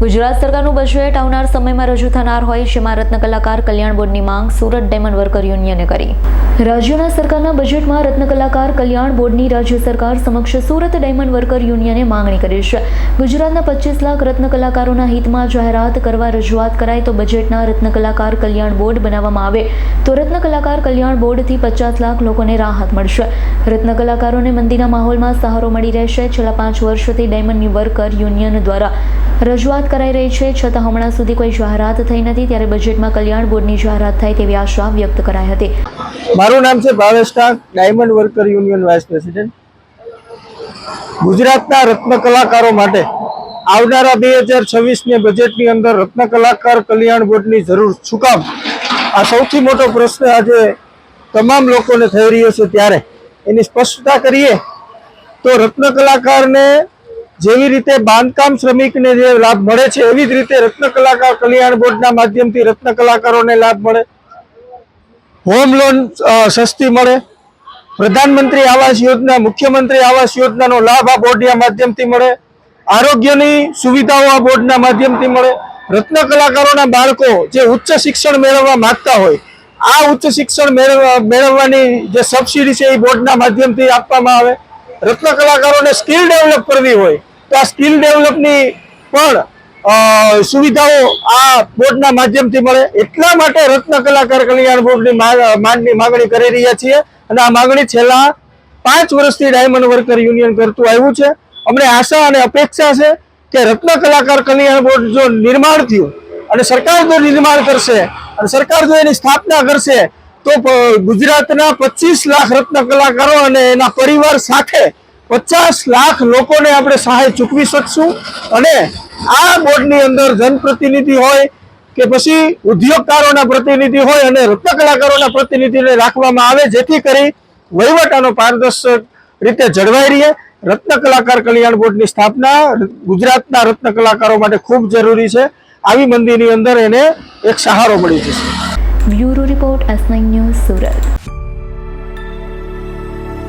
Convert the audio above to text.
ગુજરાત સરકારનું બજેટ આવનાર સમયમાં રજૂ થનાર હોય જેમાં રત્ન કલાકાર કલ્યાણ બોર્ડની માંગ સુરત ડાયમંડ વર્કર યુનિયને કરી. રાજ્યના સરકારના બજેટમાં રત્ન કલાકાર કલ્યાણ બોર્ડની રાજ્ય સરકાર સમક્ષ સુરત ડાયમંડ વર્કર યુનિયને માંગણી કરી છે. ગુજરાતના પચીસ લાખ રત્ન કલાકારોના હિતમાં જાહેરાત કરવા રજૂઆત કરાય તો બજેટના રત્ન કલાકાર કલ્યાણ બોર્ડ બનાવવામાં આવે તો રત્ન કલાકાર કલ્યાણ બોર્ડથી પચાસ લાખ લોકોને રાહત મળશે. રત્ન કલાકારોને મંદીના માહોલમાં સહારો મળી રહેશે. છેલ્લા પાંચ વર્ષોથી ડાયમંડની વર્કર યુનિયન દ્વારા રજૂઆત કરાઈ રહી છે. છતાં હમણાં સુધી કોઈ જાહેરાત થઈ નથી. ત્યારે બજેટમાં કલ્યાણ બોર્ડની જાહેરાત થાય તેવી આશા વ્યક્ત કરાઈ હતી. મારું નામ છે Bhavesh diamond worker union vice president. ગુજરાતના રત્ન કલાકારો માટે આવનારા બે હજાર છવ્વીસની બજેટની અંદર રત્ન કલાકાર કલ્યાણ બોર્ડની જરૂર શું કામ આ સૌથી મોટો પ્રશ્ન આજે તમામ લોકોને થઈ રહ્યો છે. ત્યારે એની સ્પષ્ટતા કરીએ તો રત્ન કલાકારને જેવી રીતે બાંધકામ શ્રમિકને જે લાભ મળે છે, એવી જ રીતે રત્ન કલાકાર કલ્યાણ બોર્ડના માધ્યમથી રત્ન કલાકારોને લાભ મળે. હોમ લોન સસ્તી મળે. પ્રધાનમંત્રી આવાસ યોજના, મુખ્યમંત્રી આવાસ યોજનાનો લાભ આ બોર્ડના માધ્યમથી મળે. આરોગ્યની સુવિધાઓ આ બોર્ડના માધ્યમથી મળે. રત્ન કલાકારોના બાળકો જે ઉચ્ચ શિક્ષણ મેળવવા માંગતા હોય, આ ઉચ્ચ શિક્ષણ મેળવવા, મેળવવાની જે સબસિડી છે એ બોર્ડના માધ્યમથી આપવામાં આવે. રત્ન કલાકારોને સ્કિલ ડેવલપ કરવી હોય તો આ સ્કિલ ડેવલપની પણ સુવિધાઓ આ બોર્ડના માધ્યમથી મળે. એટલા માટે રત્ન કલાકાર કલ્યાણ બોર્ડની માંગની માગણી કરી રહ્યા છીએ. અને આ માગણી છેલ્લા પાંચ વર્ષથી ડાયમંડ વર્કર યુનિયન કરતું આવ્યું છે. અમને આશા અને અપેક્ષા છે કે રત્ન કલાકાર કલ્યાણ બોર્ડ જો નિર્માણ થયું અને સરકાર જો નિર્માણ કરશે અને સરકાર જો એની સ્થાપના કરશે, તો ગુજરાતના પચીસ લાખ રત્ન કલાકારો અને એના પરિવાર સાથે પચાસ લાખ લોકોને આપણે સહાય ચૂકવી શકશું અને આ બોર્ડની અંદર જનપ્રતિનિધિ હોય કે પછી ઉદ્યોગકારોના પ્રતિનિધિ હોય અને રત્ન કલાકારોના પ્રતિનિધિને રાખવામાં આવે, જેથી કરી વહીવટાનો પારદર્શક રીતે જળવાઈ રહે રત્ન કલાકાર કલ્યાણ બોર્ડની સ્થાપના ગુજરાતના રત્ન કલાકારો માટે ખૂબ જરૂરી છે. આવી મંદિરની અંદર એને એક સહારો મળી જશે bureau report S news Surat.